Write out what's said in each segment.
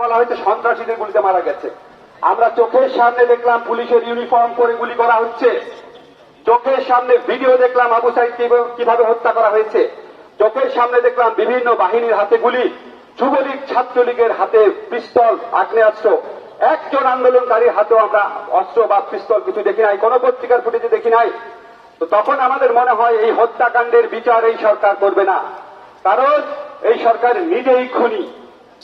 বলা হয়েছে সন্ত্রাসীদের গুলিতে মারা গেছে। আমরা চোখের সামনে দেখলাম পুলিশের ইউনিফর্ম পরে গুলি করা হচ্ছে। চোখের সামনে ভিডিও দেখলাম আবু সাইদ কীভাবে হত্যা করা হয়েছে। চোখের সামনে দেখলাম বিভিন্ন বাহিনীর হাতে গুলি। যুবলীগ, ছাত্রলীগের হাতে পিস্তল, আগ্নেয়াস্ত্র। একজন আন্দোলনকারীর হাতেও আমরা অস্ত্র বা পিস্তল কিছু দেখি নাই, কোন পত্রিকার ফুটেজে দেখি নাই। তো তখন আমাদের মনে হয় এই হত্যাকাণ্ডের বিচার এই সরকার করবে না। কারণ এই সরকার নিজেই খুনি।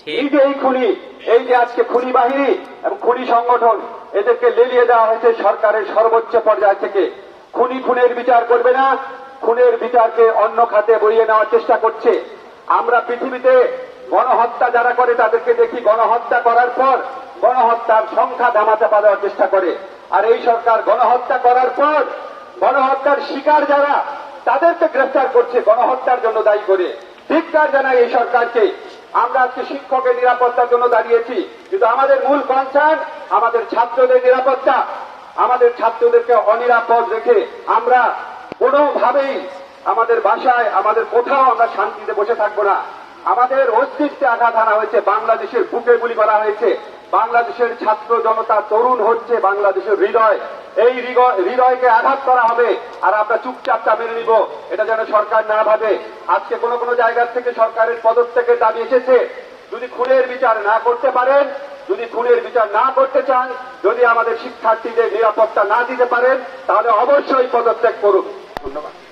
ঠিক। নিজেই খুনি এই যে আজকে খুনি বাহিনী এবং খুনি সংগঠন, এদেরকে লেলিয়ে দেওয়া হয়েছে সরকারের সর্বোচ্চ পর্যায় থেকে। খুনি খুনের বিচার করবে না, খুনের বিচারকে অন্য খাতে বইয়ে নেওয়ার চেষ্টা করছে। আমরা পৃথিবীতে গণহত্যা যারা করে, তাদেরকে দেখি গণহত্যা করার পর গণহত্যার সংখ্যা ধামাচাপা দেওয়ার চেষ্টা করে। আর এই সরকার গণহত্যা করার পর গণহত্যার শিকার যারা, তাদেরকে গ্রেফতার করছে গণহত্যার জন্য দায়ী করে। ধিক্কার জানাই এই সরকারকে। আমরা আজকে শিক্ষকের নিরাপত্তার জন্য দাঁড়িয়েছি। কিন্তু আমাদের মূল কনসার্ন আমাদের ছাত্রদের নিরাপত্তা। আমাদের ছাত্রদেরকে অনিরাপদ রেখে আমরা কোনোভাবেই আমাদের বাসায়, আমাদের কোথাও আমরা শান্তিতে বসে থাকব না। আমাদের অস্তিত্বে আঘাত আনা হয়েছে, বাংলাদেশের বুকে গুলি করা হয়েছে। বাংলাদেশের ছাত্র জনতা তরুণ হচ্ছে বাংলাদেশের হৃদয়। এই হৃদয়কে আঘাত করা হবে। আর আমরা চুপচাপটা মেনে নিব। এটা যেন সরকার না ভাবে। আজকে কোন কোন জায়গা থেকে সরকারের পদত্যাগের দাবি এসেছে। যদি খুনের বিচার না করতে পারেন, যদি খুনের বিচার না করতে চান, যদি আমাদের শিক্ষার্থীদের নিরাপত্তা না দিতে পারেন, তাহলে অবশ্যই পদত্যাগ করুন। ধন্যবাদ।